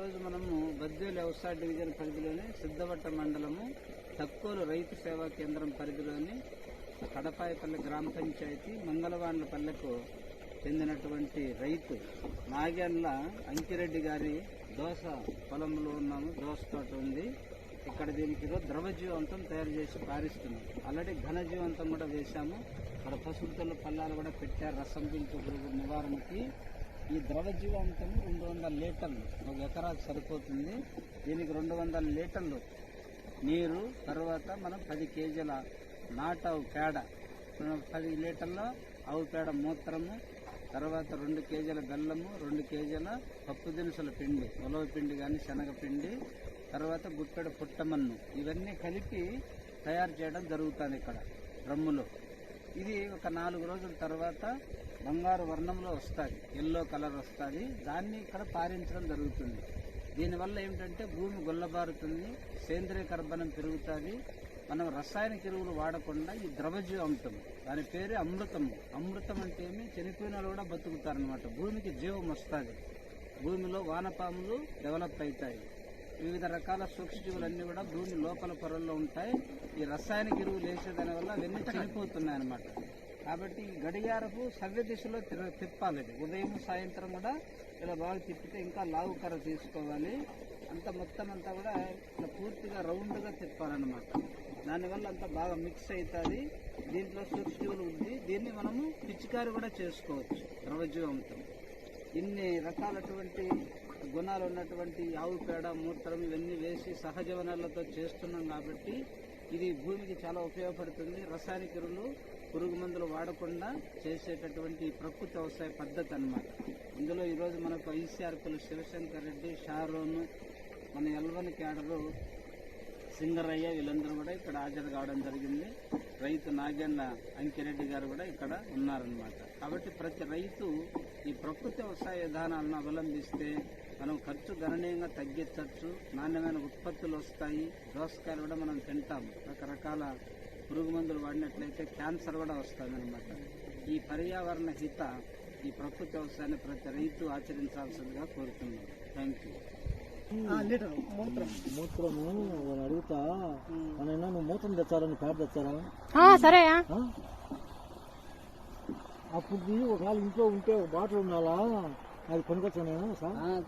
ఈరోజు మనము బద్వేలు వ్యవసాయ డివిజన్ పరిధిలోని సిద్ధవట్ట మండలము తక్కువలు రైతు సేవా కేంద్రం పరిధిలోని కడపాయపల్లి గ్రామ పంచాయతీ మంగళవాండ్ల పల్లెకు చెందినటువంటి రైతు నాగేండ్ల అంకిరెడ్డి గారి దోస పొలంలో ఉన్నాము. దోస తోట ఉంది. ఇక్కడ దీనికి ద్రవ ద్రవజీవంతం తయారు చేసి పారిస్తున్నాం. ఆల్రెడీ ఘనజీవంతం కూడా వేశాము. ఇక్కడ పశువులతో పల్లాలు కూడా పెట్టారు. రసం పీల్చు నివారణకి ఈ ద్రవ జీవాంతం రెండు వందల లీటర్లు. ఒక ఎకరాకు సరిపోతుంది. దీనికి రెండు వందల లీటర్లు నీరు తర్వాత మనం పది కేజీల నాటావు పేడ. పది లీటర్ల ఆవు పేడ మూత్రము తర్వాత రెండు కేజీల బెల్లము రెండు కేజీల పప్పు దినుసుల పిండి ఉలవ పిండి కానీ శనగపిండి తర్వాత గుప్పెడు పుట్టమన్ను. ఇవన్నీ కలిపి తయారు చేయడం జరుగుతుంది ఇక్కడ డ్రమ్ములో. ఇది ఒక నాలుగు రోజుల తర్వాత బంగారు వర్ణంలో వస్తుంది. ఎల్లో కలర్ వస్తుంది. దాన్ని ఇక్కడ పారించడం జరుగుతుంది. దీనివల్ల ఏమిటంటే భూమి గుల్లబారుతుంది. సేంద్రియ కర్బనం పెరుగుతుంది. మనం రసాయనిక ఎరువులు వాడకుండా ఈ ద్రవజీవంతం దాని పేరు అమృతము అమృతం అంటే ఏమి? చనిపోయిన కూడా బతుకుతారనమాట భూమికి జీవం వస్తుంది. భూమిలో వానపాములు డెవలప్ అవుతాయి. వివిధ రకాల సూక్ష్మజీవులన్నీ కూడా భూమి లోపల పొరల్లో ఉంటాయి. ఈ రసాయనిక ఎరువులు వేసేదాని వల్ల అవన్నీ చనిపోతున్నాయి అన్నమాట కాబట్టి ఈ గడియారపు సవ్య దిశలో తిప్పాలి ఉదయం సాయంత్రం కూడా ఇలా బాగా తిప్పితే ఇంకా లావు కర్ర తీసుకోవాలి. అంత మొత్తం అంతా కూడా ఇట్లా పూర్తిగా రౌండ్గా తిప్పాలన్నమాట. దానివల్ల అంతా బాగా మిక్స్ అవుతుంది దీంట్లో సూక్ష్మజీవులు ఉంది. దీన్ని మనము పిచికారి కూడా చేసుకోవచ్చు. ద్రవజీవంతో. ఇన్ని రకాలటువంటి గుణాలు ఉన్నటువంటి ఆవు పేడ మూత్రం ఇవన్నీ వేసి సహజ వనరులతో చేస్తున్నాం కాబట్టి ఇది భూమికి చాలా ఉపయోగపడుతుంది. రసాయనిక ఎరువులు పురుగు మందులు వాడకుండా చేసేటటువంటి ప్రకృతి వ్యవసాయ పద్ధతి అనమాట ఇందులో ఈరోజు మనకు ఐసీఆర్పీలు శివశంకర్ రెడ్డి షారోను మన ఎల్వన్ క్యాడరు సింగరయ్య వీళ్ళందరూ కూడా ఇక్కడ హాజరు కావడం జరిగింది. రైతు నాగేండ్ల అంకిరెడ్డి గారు కూడా ఇక్కడ ఉన్నారనమాట కాబట్టి ప్రతి రైతు ఈ ప్రకృతి వ్యవసాయ విధానాలను అవలంబిస్తే మనం ఖర్చు గణనీయంగా తగ్గించవచ్చు. నాణ్యమైన ఉత్పత్తులు వస్తాయి. దోసకాయలు కూడా మనం తింటాం. రకరకాల పురుగు మందులు వాడినట్లయితే క్యాన్సర్ కూడా వస్తుంది అనమాట ఈ పర్యావరణ హిత ఈ ప్రకృతి వ్యవసాయాన్ని ప్రతి రైతు ఆచరించాల్సిందిగా కోరుతున్నాం. లీటర్ మూత్రం. మూత్రము అడుగుతా మనైనా నువ్వు మూత్రం తెచ్చారని పేడ తెచ్చారా? ఆ, సరే ఆ? అప్పుడు ఒకవేళ ఇంట్లో ఉంటే ఒక బాటిల్ ఉండాలా? అది కొనుకొచ్చానేమో సార్. ఆ,